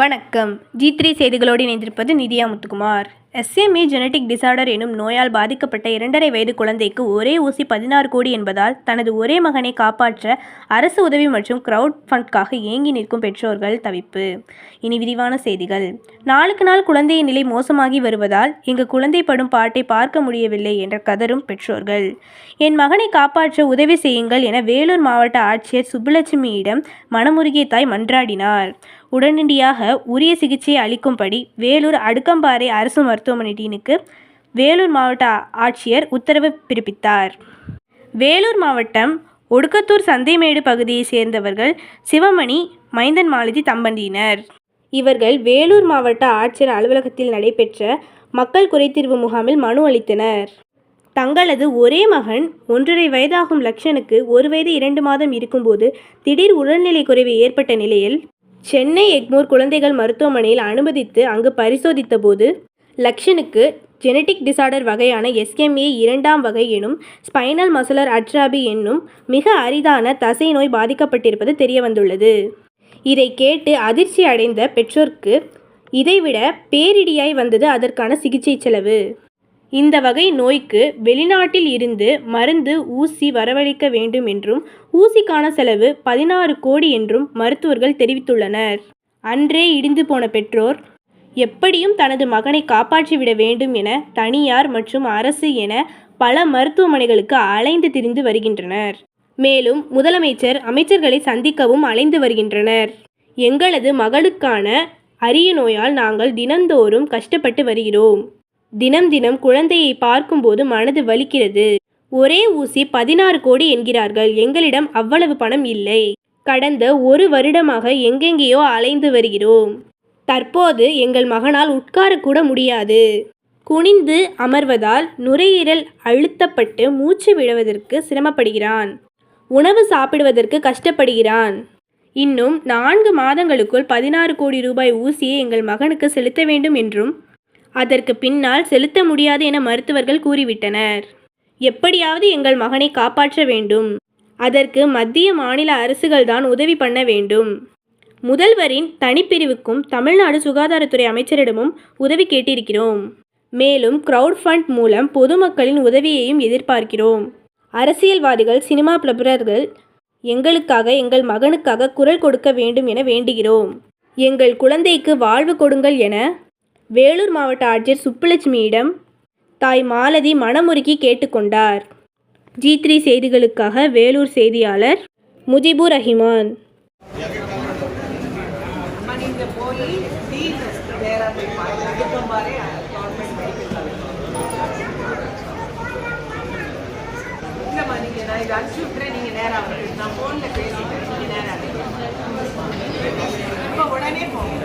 வணக்கம். G three செய்திகளோடு இணைந்திருப்பது Nithya Muthukumar. SME genetic disorder எனும் நோயால் பாதிக்கப்பட்ட இரண்டரை வயது குழந்தைக்கு ஒரே ஊசி பதினாறு கோடி என்பதால் தனது ஒரே மகனை காப்பாற்ற அரசு உதவி மற்றும் கிரவுட் ஃபண்ட்காக ஏங்கி நிற்கும் பெற்றோர்கள் தவிப்பு. இனி விரிவான செய்திகள். நாளுக்கு நாள் குழந்தையின் நிலை மோசமாகி வருவதால் எங்கள் குழந்தை படும் பாட்டை பார்க்க முடியவில்லை என்ற கதரும் பெற்றோர்கள். என் மகனை காப்பாற்ற உதவி செய்யுங்கள் என வேலூர் மாவட்ட ஆட்சியர் சுப்புலட்சுமியிடம் மனமுருகிய தாய் மன்றாடினார். உடனடியாக உரிய சிகிச்சை அளிக்கும்படி வேலூர் அடுக்கம்பாறை அரசு மருத்துவ மருத்துவமனை டீனுக்கு வேலூர் மாவட்ட ஆட்சியர் உத்தரவு பிறப்பித்தார். வேலூர் மாவட்டம் ஒடுக்கத்தூர் சந்தைமேடு பகுதியைச் சேர்ந்தவர்கள் சிவமணி மைந்தன் மாலதி தம்பதியினர். இவர்கள் வேலூர் மாவட்ட ஆட்சியர் அலுவலகத்தில் நடைபெற்ற மக்கள் குறைதீர்வு முகாமில் மனு அளித்தனர். தங்களது ஒரே மகன் ஒன்றரை வயதாகும் லக்ஷனுக்கு ஒரு வயது இரண்டு மாதம் இருக்கும்போது திடீர் உடல்நிலை குறைவு ஏற்பட்ட நிலையில் சென்னை எக்மோர் குழந்தைகள் மருத்துவமனையில் அனுமதித்து அங்கு பரிசோதித்த போது லக்ஷனுக்கு ஜெனடிக் டிசார்டர் வகையான எஸ்எம்ஏ இரண்டாம் வகை எனும் ஸ்பைனல் மசுலர் அட்ராபி என்னும் மிக அரிதான தசை நோய் பாதிக்கப்பட்டிருப்பது தெரியவந்துள்ளது. இதை கேட்டு அதிர்ச்சி அடைந்த பெற்றோருக்கு இதைவிட பேரிடியாய் வந்தது அதற்கான சிகிச்சை செலவு. இந்த வகை நோய்க்கு வெளிநாட்டில் இருந்து மருந்து ஊசி வரவழைக்க வேண்டும் என்றும் ஊசிக்கான செலவு பதினாறு கோடி என்றும் மருத்துவர்கள் தெரிவித்துள்ளனர். அன்றே இடிந்து போன பெற்றோர் எப்படியும் தனது மகனை காப்பாற்றிவிட வேண்டும் என தனியார் மற்றும் அரசு என பல மருத்துவமனைகளுக்கு அலைந்து திரிந்து வருகின்றனர். மேலும் முதலமைச்சர் அமைச்சர்களை சந்திக்கவும் அலைந்து வருகின்றனர். எங்களது மகளுக்கான அரிய நோயால் நாங்கள் தினந்தோறும் கஷ்டப்பட்டு வருகிறோம். தினம் தினம் குழந்தையை பார்க்கும்போது மனது வலிக்கிறது. ஒரே ஊசி பதினாறு கோடி என்கிறார்கள். எங்களிடம் அவ்வளவு பணம் இல்லை. கடந்த ஒரு வருடமாக எங்கெங்கேயோ அலைந்து வருகிறோம். தற்போது எங்கள் மகனால் உட்காரக்கூட முடியாது. குனிந்து அமர்வதால் நுரையீரல் அழுத்தப்பட்டு மூச்சு விடுவதற்கு சிரமப்படுகிறான். உணவு சாப்பிடுவதற்கு கஷ்டப்படுகிறான். இன்னும் நான்கு மாதங்களுக்குள் பதினாறு கோடி ரூபாய் ஊசியை எங்கள் மகனுக்கு செலுத்த வேண்டும் என்றும் அதற்கு பின்னால் செலுத்த முடியாது என மருத்துவர்கள் கூறிவிட்டனர். எப்படியாவது எங்கள் மகனை காப்பாற்ற வேண்டும். அதற்கு மத்திய மாநில அரசுகள்தான் உதவி பண்ண வேண்டும். முதல்வரின் தனிப்பிரிவுக்கும் தமிழ்நாடு சுகாதாரத்துறை அமைச்சரிடமும் உதவி கேட்டிருக்கிறோம். மேலும் கிரவுட் ஃபண்ட் மூலம் பொதுமக்களின் உதவியையும் எதிர்பார்க்கிறோம். அரசியல்வாதிகள் சினிமா பிரபலர்கள் எங்களுக்காக எங்கள் மகனுக்காக குரல் கொடுக்க வேண்டும் என வேண்டுகிறோம். எங்கள் குழந்தைக்கு வாழ்வு கொடுங்கள் என வேலூர் மாவட்ட ஆட்சியர் சுப்புலட்சுமியிடம் தாய் மாலதி மனமுருக்கி கேட்டுக்கொண்டார். ஜி த்ரீ செய்திகளுக்காக வேலூர் செய்தியாளர் முஜிபுர் ரஹிமான். மனித போய் டீன் நேராக போய் பார்த்து அடுக்கம்பாறை கவர்மெண்ட் மெடிக்கல் காலேஜ் இல்லைம்மா நீங்கள் நான் இதை அனுப்பிச்சி விட்றேன் நீங்கள் நேராக வந்து நான் ஃபோனில் பேசிட்டேன் நீங்கள் நேராக இப்போ உடனே போங்க